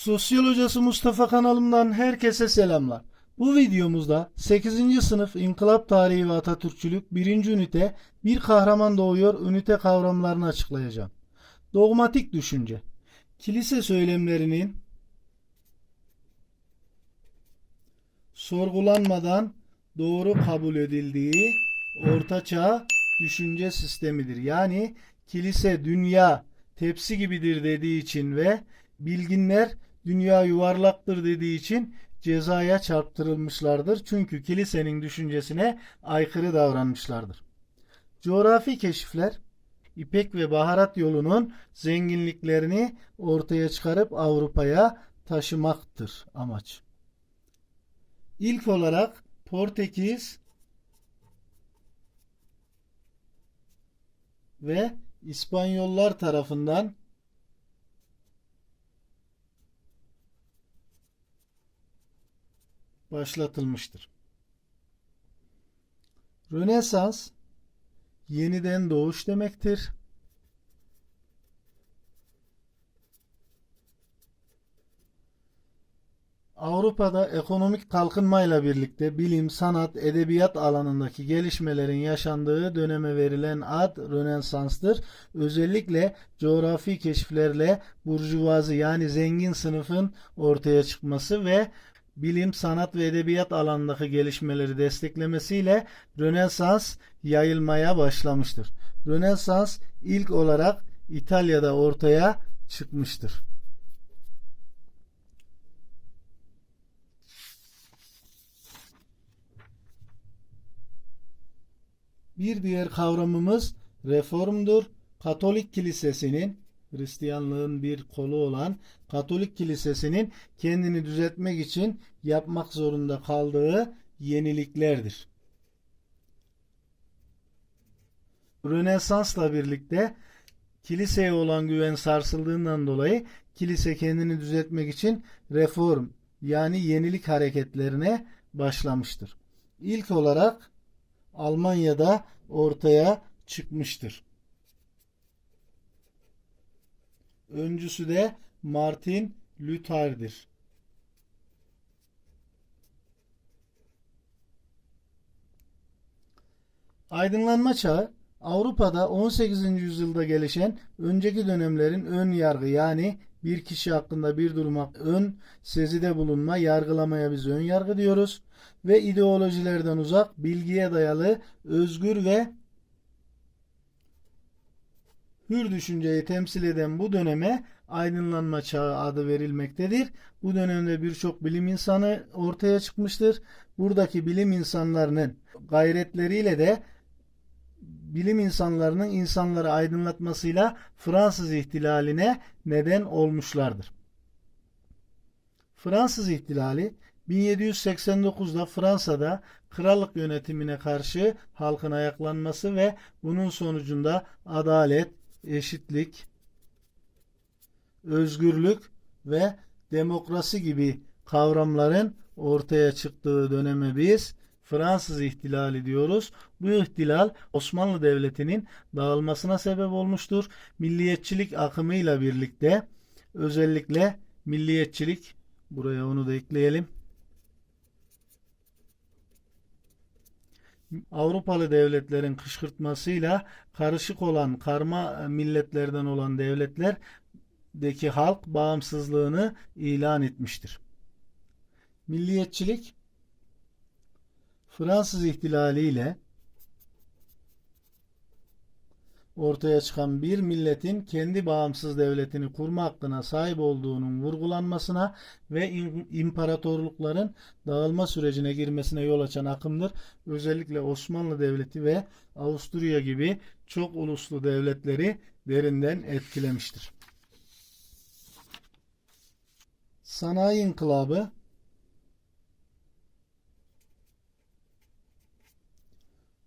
Sosyal hocası Mustafa kanalımdan herkese selamlar. Bu videomuzda 8. sınıf İnkılap Tarihi ve Atatürkçülük 1. ünite Bir Kahraman Doğuyor ünite kavramlarını açıklayacağım. Dogmatik düşünce. Kilise söylemlerinin sorgulanmadan doğru kabul edildiği ortaçağ düşünce sistemidir. Yani kilise dünya tepsi gibidir dediği için ve bilginler dünya yuvarlaktır dediği için cezaya çarptırılmışlardır. Çünkü kilisenin düşüncesine aykırı davranmışlardır. Coğrafi keşifler İpek ve baharat yolunun zenginliklerini ortaya çıkarıp Avrupa'ya taşımaktır amaç. İlk olarak Portekiz ve İspanyollar tarafından başlatılmıştır. Rönesans yeniden doğuş demektir. Avrupa'da ekonomik kalkınmayla birlikte bilim, sanat, edebiyat alanındaki gelişmelerin yaşandığı döneme verilen ad Rönesans'tır. Özellikle coğrafi keşiflerle burjuvazi yani zengin sınıfın ortaya çıkması ve bilim, sanat ve edebiyat alanındaki gelişmeleri desteklemesiyle Rönesans yayılmaya başlamıştır. Rönesans ilk olarak İtalya'da ortaya çıkmıştır. Bir diğer kavramımız reformdur. Katolik kilisesinin Hristiyanlığın bir kolu olan Katolik kilisesinin kendini düzeltmek için yapmak zorunda kaldığı yeniliklerdir. Rönesans'la birlikte kiliseye olan güven sarsıldığından dolayı kilise kendini düzeltmek için reform yani yenilik hareketlerine başlamıştır. İlk olarak Almanya'da ortaya çıkmıştır. Öncüsü de Martin Luther'dir. Aydınlanma çağı Avrupa'da 18. yüzyılda gelişen önceki dönemlerin ön yargı yani bir kişi hakkında bir duruma ön sezide bulunma, yargılamaya biz ön yargı diyoruz ve ideolojilerden uzak, bilgiye dayalı, özgür ve hür düşünceyi temsil eden bu döneme aydınlanma çağı adı verilmektedir. Bu dönemde birçok bilim insanı ortaya çıkmıştır. Buradaki bilim insanlarının gayretleriyle de bilim insanlarının insanları aydınlatmasıyla Fransız ihtilaline neden olmuşlardır. Fransız ihtilali 1789'da Fransa'da krallık yönetimine karşı halkın ayaklanması ve bunun sonucunda adalet, eşitlik, özgürlük ve demokrasi gibi kavramların ortaya çıktığı döneme biz Fransız ihtilali diyoruz. Bu ihtilal Osmanlı Devleti'nin dağılmasına sebep olmuştur. Milliyetçilik akımıyla birlikte özellikle milliyetçilik buraya onu da ekleyelim. Avrupalı devletlerin kışkırtmasıyla karışık olan karma milletlerden olan devletlerdeki halk bağımsızlığını ilan etmiştir. Milliyetçilik Fransız ihtilali ile ortaya çıkan bir milletin kendi bağımsız devletini kurma hakkına sahip olduğunun vurgulanmasına ve imparatorlukların dağılma sürecine girmesine yol açan akımdır. Özellikle Osmanlı Devleti ve Avusturya gibi çok uluslu devletleri derinden etkilemiştir. Sanayi İnkılabı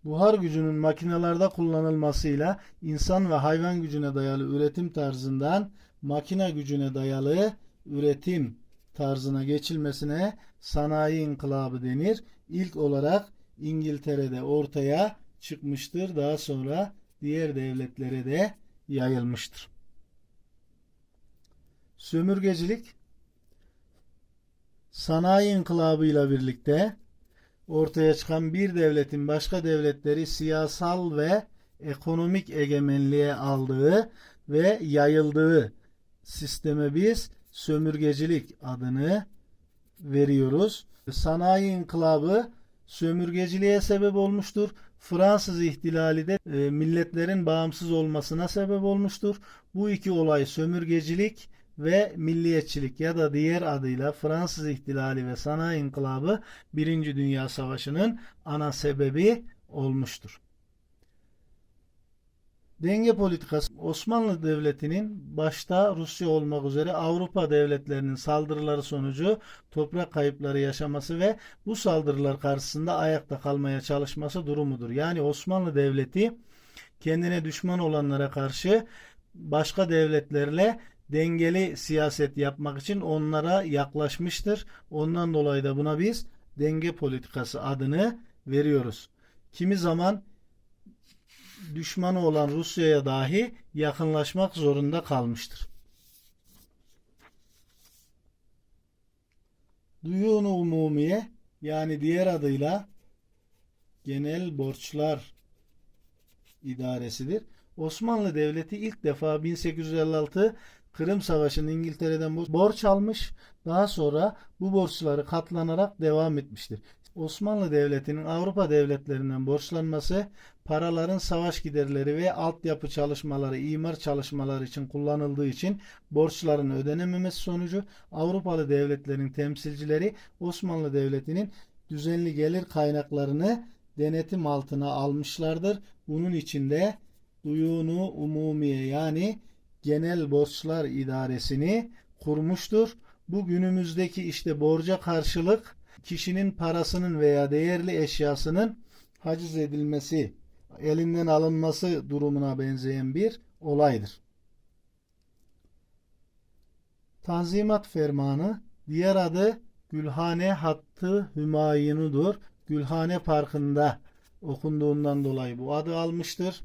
Buhar gücünün makinalarda kullanılmasıyla insan ve hayvan gücüne dayalı üretim tarzından makine gücüne dayalı üretim tarzına geçilmesine sanayi inkılabı denir. İlk olarak İngiltere'de ortaya çıkmıştır. Daha sonra diğer devletlere de yayılmıştır. Sömürgecilik Sanayi inkılabıyla birlikte ortaya çıkan bir devletin başka devletleri siyasal ve ekonomik egemenliğe aldığı ve yayıldığı sisteme biz sömürgecilik adını veriyoruz. Sanayi inkılabı sömürgeciliğe sebep olmuştur. Fransız ihtilali de e, milletlerin bağımsız olmasına sebep olmuştur. Bu iki olay sömürgecilik ve milliyetçilik ya da diğer adıyla Fransız ihtilali ve sanayi inkılabı Birinci Dünya Savaşı'nın ana sebebi olmuştur. Denge politikası Osmanlı Devleti'nin başta Rusya olmak üzere Avrupa devletlerinin saldırıları sonucu toprak kayıpları yaşaması ve bu saldırılar karşısında ayakta kalmaya çalışması durumudur. Yani Osmanlı Devleti kendine düşman olanlara karşı başka devletlerle dengeli siyaset yapmak için onlara yaklaşmıştır. Ondan dolayı da buna biz denge politikası adını veriyoruz. Kimi zaman düşmanı olan Rusya'ya dahi yakınlaşmak zorunda kalmıştır. Duyun umumiye yani diğer adıyla genel borçlar idaresidir. Osmanlı Devleti ilk defa 1856 Kırım Savaşı'nın İngiltere'den borç almış. Daha sonra bu borçları katlanarak devam etmiştir. Osmanlı Devleti'nin Avrupa devletlerinden borçlanması paraların savaş giderleri ve altyapı çalışmaları, imar çalışmaları için kullanıldığı için borçların ödenememesi sonucu Avrupalı devletlerin temsilcileri Osmanlı Devleti'nin düzenli gelir kaynaklarını denetim altına almışlardır. Bunun içinde duyunu umumiye yani genel borçlar idaresini kurmuştur. Bu günümüzdeki işte borca karşılık kişinin parasının veya değerli eşyasının haciz edilmesi, elinden alınması durumuna benzeyen bir olaydır. Tanzimat Fermanı diğer adı Gülhane Hattı Hümayunu'dur. Gülhane Parkı'nda okunduğundan dolayı bu adı almıştır.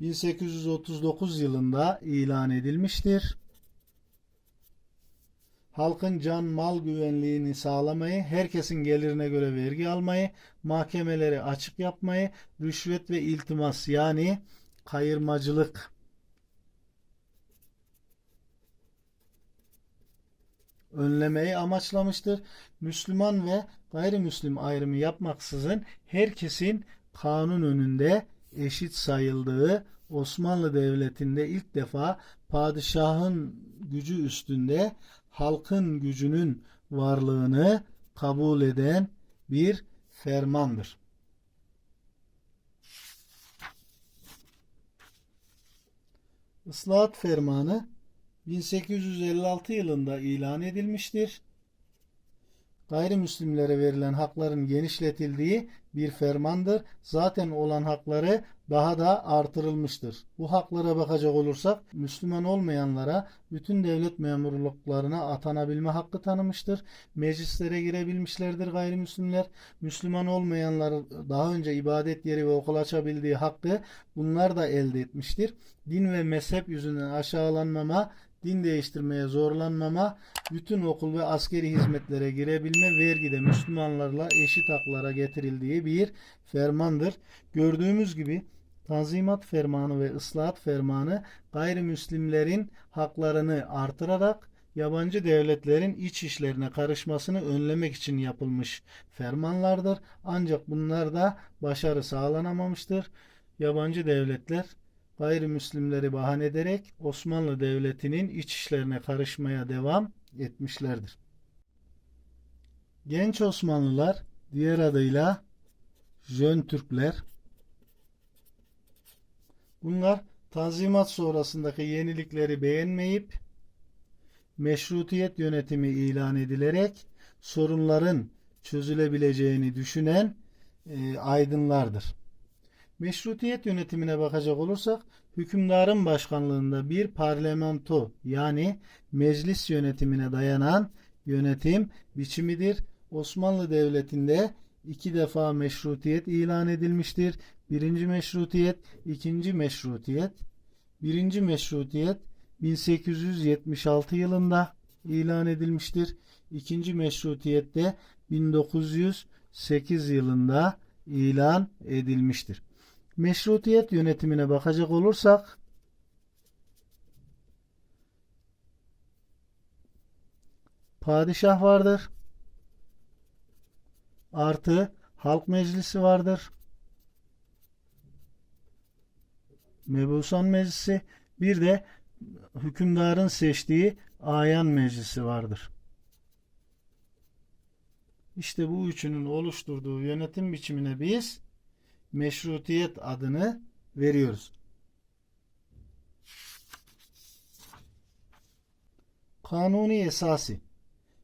1839 yılında ilan edilmiştir. Halkın can mal güvenliğini sağlamayı, herkesin gelirine göre vergi almayı, mahkemeleri açık yapmayı, rüşvet ve iltimas yani kayırmacılık önlemeyi amaçlamıştır. Müslüman ve gayrimüslim ayrımı yapmaksızın herkesin kanun önünde eşit sayıldığı Osmanlı Devleti'nde ilk defa padişahın gücü üstünde halkın gücünün varlığını kabul eden bir fermandır. Islahat Fermanı 1856 yılında ilan edilmiştir. Gayrimüslimlere verilen hakların genişletildiği bir fermandır. Zaten olan hakları daha da artırılmıştır. Bu haklara bakacak olursak Müslüman olmayanlara bütün devlet memurluklarına atanabilme hakkı tanımıştır. Meclislere girebilmişlerdir gayrimüslimler. Müslüman olmayanlar daha önce ibadet yeri ve okul açabildiği hakkı bunlar da elde etmiştir. Din ve mezhep yüzünden aşağılanmama din değiştirmeye zorlanmama, bütün okul ve askeri hizmetlere girebilme vergide Müslümanlarla eşit haklara getirildiği bir fermandır. Gördüğümüz gibi Tanzimat Fermanı ve Islahat Fermanı gayrimüslimlerin haklarını artırarak yabancı devletlerin iç işlerine karışmasını önlemek için yapılmış fermanlardır. Ancak bunlarda başarı sağlanamamıştır. Yabancı devletler gayrimüslimleri bahane ederek Osmanlı Devleti'nin iç işlerine karışmaya devam etmişlerdir. Genç Osmanlılar diğer adıyla Jön Türkler bunlar Tanzimat sonrasındaki yenilikleri beğenmeyip meşrutiyet yönetimi ilan edilerek sorunların çözülebileceğini düşünen e, aydınlardır. Meşrutiyet yönetimine bakacak olursak hükümdarın başkanlığında bir parlamento yani meclis yönetimine dayanan yönetim biçimidir. Osmanlı Devleti'nde iki defa meşrutiyet ilan edilmiştir. Birinci meşrutiyet, ikinci meşrutiyet. Birinci meşrutiyet 1876 yılında ilan edilmiştir. İkinci meşrutiyet de 1908 yılında ilan edilmiştir. Meşrutiyet yönetimine bakacak olursak padişah vardır. Artı halk meclisi vardır. Mebusan meclisi bir de hükümdarın seçtiği ayan meclisi vardır. İşte bu üçünün oluşturduğu yönetim biçimine biz meşrutiyet adını veriyoruz. Kanuni esası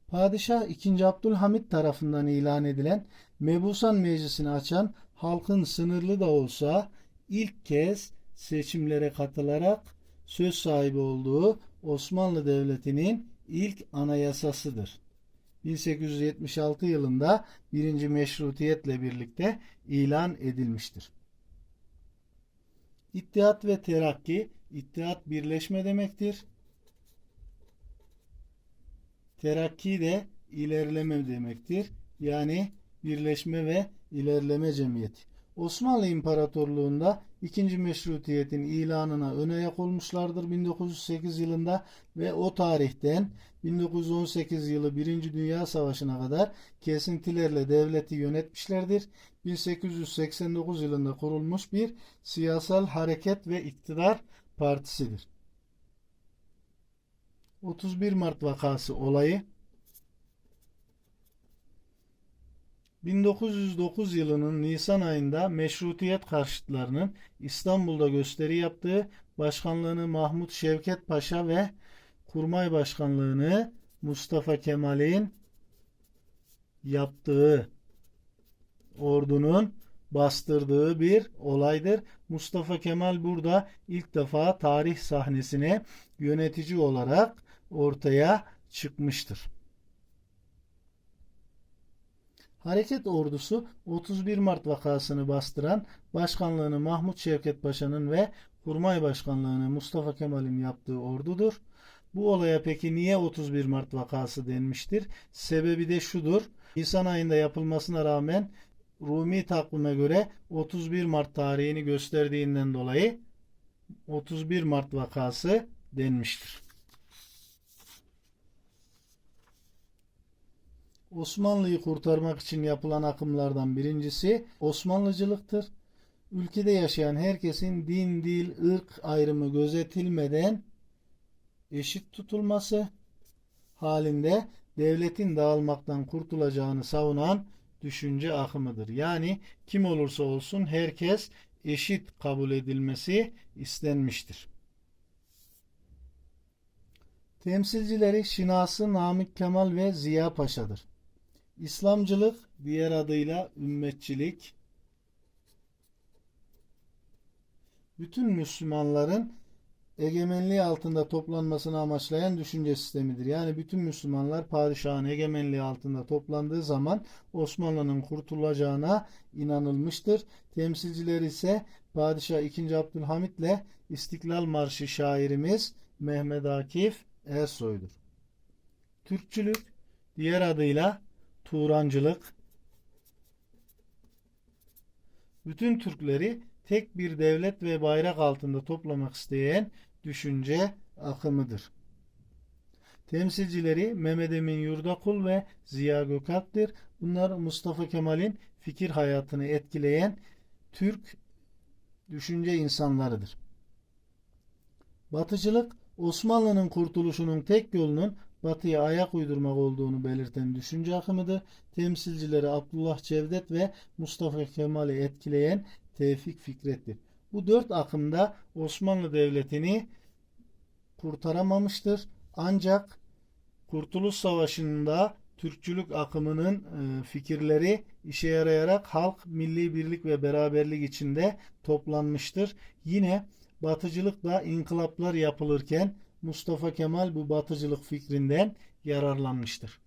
Padişah 2. Abdülhamit tarafından ilan edilen Mebusan Meclisi'ni açan halkın sınırlı da olsa ilk kez seçimlere katılarak söz sahibi olduğu Osmanlı Devleti'nin ilk anayasasıdır. 1876 yılında birinci meşrutiyetle birlikte ilan edilmiştir. İttihat ve terakki, ittihat birleşme demektir. Terakki de ilerleme demektir. Yani birleşme ve ilerleme cemiyeti. Osmanlı İmparatorluğu'nda ikinci meşrutiyetin ilanına ön ayak olmuşlardır 1908 yılında ve o tarihten 1918 yılı 1. Dünya Savaşı'na kadar kesintilerle devleti yönetmişlerdir. 1889 yılında kurulmuş bir siyasal hareket ve iktidar partisidir. 31 Mart vakası olayı 1909 yılının Nisan ayında meşrutiyet karşıtlarının İstanbul'da gösteri yaptığı başkanlığını Mahmut Şevket Paşa ve kurmay başkanlığını Mustafa Kemal'in yaptığı ordunun bastırdığı bir olaydır. Mustafa Kemal burada ilk defa tarih sahnesine yönetici olarak ortaya çıkmıştır. Hareket ordusu 31 Mart vakasını bastıran başkanlığını Mahmut Şevket Paşa'nın ve kurmay başkanlığını Mustafa Kemal'in yaptığı ordudur. Bu olaya peki niye 31 Mart vakası denmiştir? Sebebi de şudur. Nisan ayında yapılmasına rağmen Rumi takvime göre 31 Mart tarihini gösterdiğinden dolayı 31 Mart vakası denmiştir. Osmanlı'yı kurtarmak için yapılan akımlardan birincisi Osmanlıcılıktır. Ülkede yaşayan herkesin din, dil, ırk ayrımı gözetilmeden eşit tutulması halinde devletin dağılmaktan kurtulacağını savunan düşünce akımıdır. Yani kim olursa olsun herkes eşit kabul edilmesi istenmiştir. Temsilcileri Şinası Namık Kemal ve Ziya Paşa'dır. İslamcılık diğer adıyla ümmetçilik bütün Müslümanların egemenliği altında toplanmasını amaçlayan düşünce sistemidir. Yani bütün Müslümanlar padişahın egemenliği altında toplandığı zaman Osmanlı'nın kurtulacağına inanılmıştır. Temsilciler ise Padişah 2. Abdülhamit ile İstiklal Marşı şairimiz Mehmet Akif Ersoy'dur. Türkçülük diğer adıyla Turancılık bütün Türkleri tek bir devlet ve bayrak altında toplamak isteyen düşünce akımıdır. Temsilcileri Mehmet Emin Yurdakul ve Ziya Gökalp'tir. Bunlar Mustafa Kemal'in fikir hayatını etkileyen Türk düşünce insanlarıdır. Batıcılık Osmanlı'nın kurtuluşunun tek yolunun batıya ayak uydurmak olduğunu belirten düşünce akımıdır. Temsilcileri Abdullah Cevdet ve Mustafa Kemal'i etkileyen Tevfik Fikret'tir. Bu dört akımda Osmanlı Devleti'ni kurtaramamıştır. Ancak Kurtuluş Savaşı'nda Türkçülük akımının e, fikirleri işe yarayarak halk milli birlik ve beraberlik içinde toplanmıştır. Yine batıcılıkla inkılaplar yapılırken Mustafa Kemal bu batıcılık fikrinden yararlanmıştır.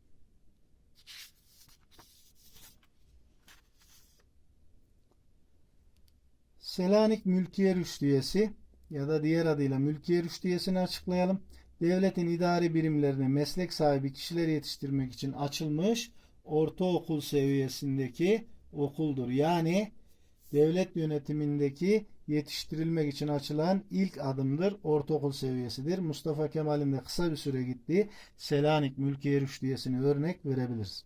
Selanik Mülkiye Rüştiyesi ya da diğer adıyla Mülkiye Rüştiyesini açıklayalım. devletin idari birimlerine meslek sahibi kişiler yetiştirmek için açılmış ortaokul seviyesindeki okuldur. Yani devlet yönetimindeki yetiştirilmek için açılan ilk adımdır. Ortaokul seviyesidir. Mustafa Kemal'in de kısa bir süre gittiği Selanik Mülkiye Rüştiyesi'ni örnek verebiliriz.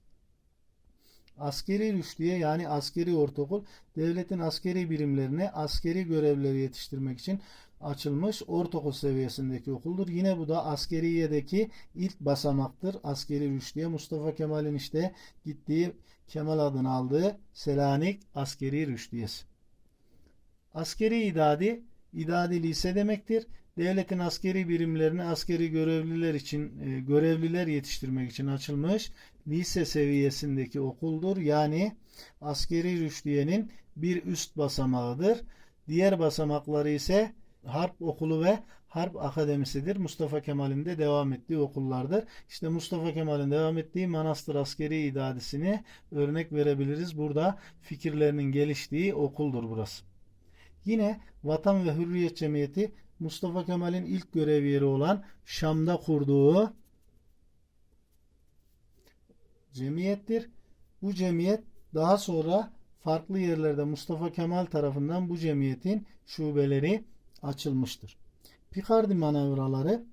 Askeri rüştiye yani askeri ortaokul devletin askeri birimlerine askeri görevlileri yetiştirmek için açılmış ortaokul seviyesindeki okuldur. Yine bu da askeriyedeki ilk basamaktır. Askeri rüştiye Mustafa Kemal'in işte gittiği Kemal adını aldığı Selanik Askeri Rüştiyesi. Askeri idadi, idadi lise demektir. Devletin askeri birimlerine askeri görevliler için e, görevliler yetiştirmek için açılmış lise seviyesindeki okuldur. Yani askeri rüştiyenin bir üst basamağıdır. Diğer basamakları ise harp okulu ve harp akademisidir. Mustafa Kemal'in de devam ettiği okullardır. İşte Mustafa Kemal'in devam ettiği Manastır Askeri İdadisini örnek verebiliriz. Burada fikirlerinin geliştiği okuldur burası. Yine Vatan ve Hürriyet Cemiyeti Mustafa Kemal'in ilk görev yeri olan Şam'da kurduğu cemiyettir. Bu cemiyet daha sonra farklı yerlerde Mustafa Kemal tarafından bu cemiyetin şubeleri açılmıştır. Picardy manevraları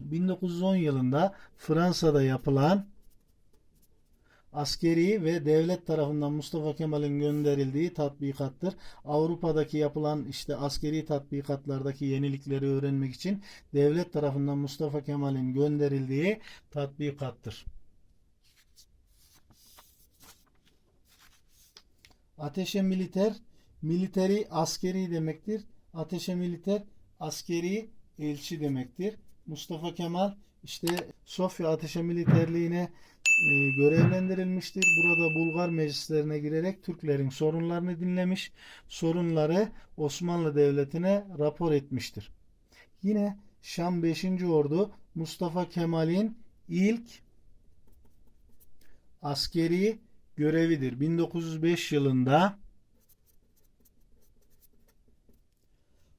1910 yılında Fransa'da yapılan askeri ve devlet tarafından Mustafa Kemal'in gönderildiği tatbikattır. Avrupa'daki yapılan işte askeri tatbikatlardaki yenilikleri öğrenmek için devlet tarafından Mustafa Kemal'in gönderildiği tatbikattır. Ateşe militer, militeri askeri demektir. Ateşe militer, askeri elçi demektir. Mustafa Kemal işte Sofya Ateşe Militerliğine e, görevlendirilmiştir. Burada Bulgar meclislerine girerek Türklerin sorunlarını dinlemiş, sorunları Osmanlı Devleti'ne rapor etmiştir. Yine Şam 5. Ordu Mustafa Kemal'in ilk askeri görevidir. 1905 yılında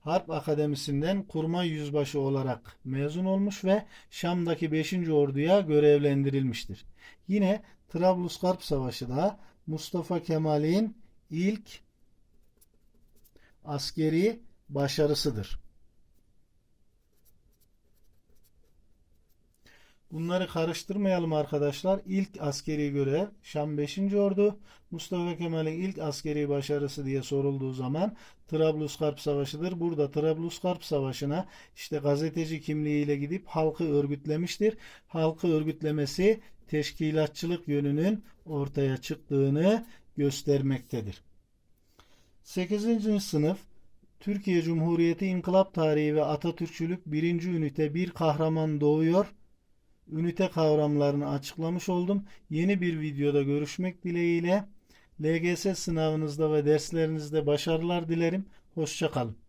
Harp Akademisi'nden kurmay yüzbaşı olarak mezun olmuş ve Şam'daki 5. Ordu'ya görevlendirilmiştir. Yine Trablusgarp Savaşı da Mustafa Kemal'in ilk askeri başarısıdır. Bunları karıştırmayalım arkadaşlar. İlk askeri görev Şam 5. Ordu. Mustafa Kemal'in ilk askeri başarısı diye sorulduğu zaman Trablusgarp Savaşı'dır. Burada Trablusgarp Savaşı'na işte gazeteci kimliğiyle gidip halkı örgütlemiştir. Halkı örgütlemesi teşkilatçılık yönünün ortaya çıktığını göstermektedir. 8. sınıf Türkiye Cumhuriyeti İnkılap Tarihi ve Atatürkçülük 1. ünite bir kahraman doğuyor ünite kavramlarını açıklamış oldum. Yeni bir videoda görüşmek dileğiyle LGS sınavınızda ve derslerinizde başarılar dilerim. Hoşçakalın.